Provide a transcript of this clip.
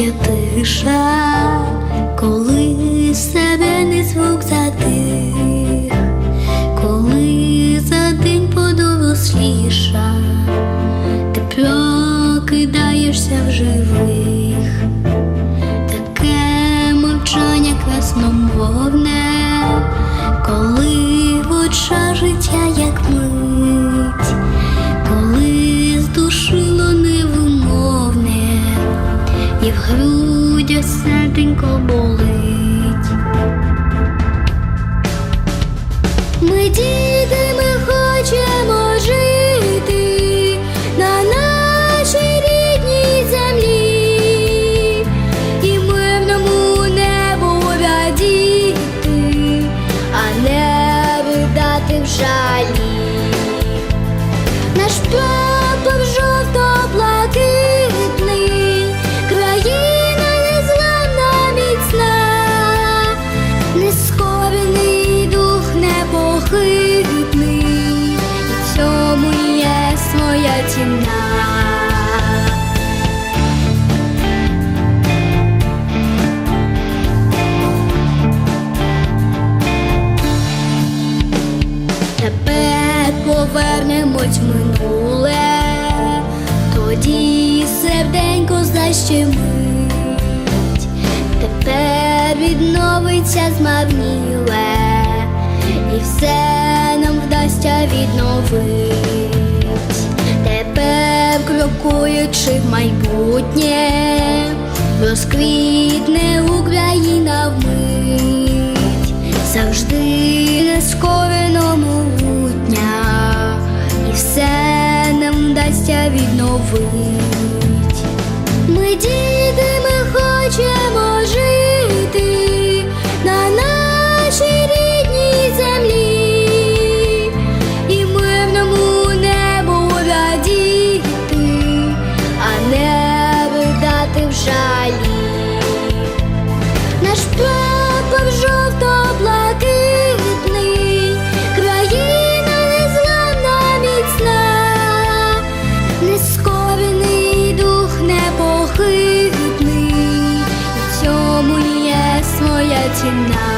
є тиша, коли себе не звук затих, коли за день подоросліша, ти прокидаєшся в живих, таке мовчання красномовне, коли в грудях серденько болить. Ми діти, ми хочемо жити на нашій рідній землі і мирному небу радіти, а не видати в жалі. Наш ціна. Тепер повернемось в минуле, тоді серденько защемить, тепер відновиться змарніле, і все нам вдасться відновить. Крокуючи в майбутнє, розквітне Україна вмить, завжди нескорено могутня, і все нам вдасться відновить. жалі, наш прапор жовто-блакитний, країна незламна міцна, нескорений дух непохитний, в цьому є своя ціна.